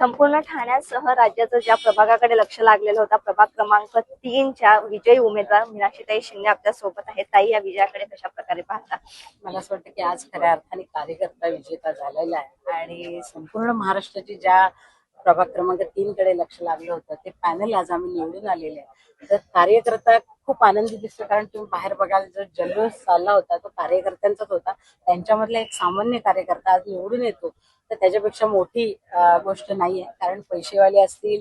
संपूर्ण ठाण्यासह राज्याचं ज्या प्रभागाकडे लक्ष लागलेलं होतं प्रभाग क्रमांक तीनच्या विजयी उमेदवार मीनाक्षीताई शिंदे आपल्यासोबत आहेत. ताई या विजयाकडे कशा प्रकारे पाहता? मला असं वाटतं की आज खऱ्या अर्थाने कार्यकर्ता विजेता झालेला आहे. आणि संपूर्ण महाराष्ट्राची ज्या प्रभाग क्रमांक तीन कडे लक्ष लागलं होतं. ते पॅनल आज आम्ही निवडून आलेले आहे तर कार्यकर्ता खूप आनंदी दिसतो कारण तुम्ही बाहेर बघाल जो जल्लोष चालला होता तो कार्यकर्त्यांचाच होता. त्यांच्यामधला एक सामान्य कार्यकर्ता आज निवडून येतो. तर त्याच्यापेक्षा मोठी गोष्ट गोष्ट नाहीये. कारण पैसेवाले असतील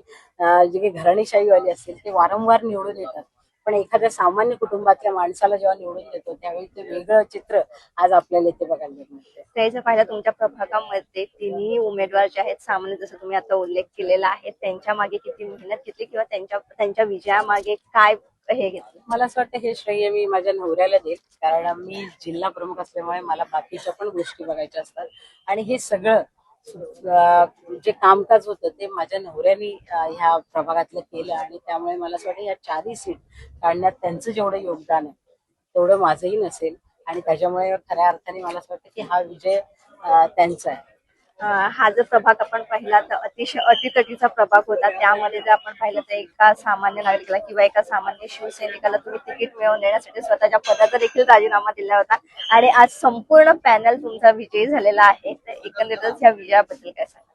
जे काही घराणेशाहीवाले असतील ते वारंवार निवडून येतात. पण एखाद्या सामान्य कुटुंबातल्या माणसाला जेव्हा निवडून येतो त्यावेळी ते वेगळं चित्र आज आपल्याला इथे बघायला मिळते त्याचं पाहिलं तुमच्या प्रभागामध्ये तिन्ही उमेदवार जे आहेत सामान्य जसं तुम्ही आता उल्लेख केलेला आहे त्यांच्या मागे किती मेहनत घेतली किंवा त्यांच्या त्यांच्या विजयामागे काय हे घेतलं? मला असं वाटतं हे श्रेय मी माझ्या नवऱ्याला देईल कारण मी जिल्हा प्रमुख असल्यामुळे मला बाकीच्या पण गोष्टी बघायच्या असतात. आणि हे सगळं जे कामकाज होतं ते माझ्या नवऱ्याने ह्या प्रभागातलं केलं आणि त्यामुळे मला असं वाटतं या चारही सीट काढण्यात त्यांचं जेवढं योगदान आहे तेवढं माझंही नसेल. आणि त्याच्यामुळे खऱ्या अर्थाने मला असं वाटतं की हा विजय त्यांचा आहे. हा जो प्रभाग आपण पाहिला तर अतिशय अटीतटीचा प्रभाग होता. त्यामध्ये जर आपण पाहिलं तर एका सामान्य नागरिकाला किंवा एका सामान्य शिवसैनिकाला तुम्ही तिकीट मिळवून देण्यासाठी स्वतःच्या पदाचा देखील राजीनामा दिला होता. आणि आज संपूर्ण पॅनल तुमचा विजयी झालेला आहे. तर एकंदरीतच या विजयाबद्दल काय सांगा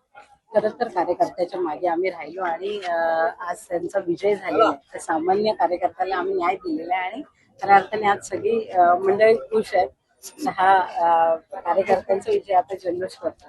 खरं तर कार्यकर्त्याच्या मागे आम्ही राहिलो आणि आज त्यांचा विजय झालेला आहे. तर सामान्य कार्यकर्त्याला आम्ही न्याय दिलेला आहे आणि खऱ्या अर्थाने आज सगळी मंडळी खुश आहेत. हा कार्यकर्त्यांचा विजय आता जल्लोष करतो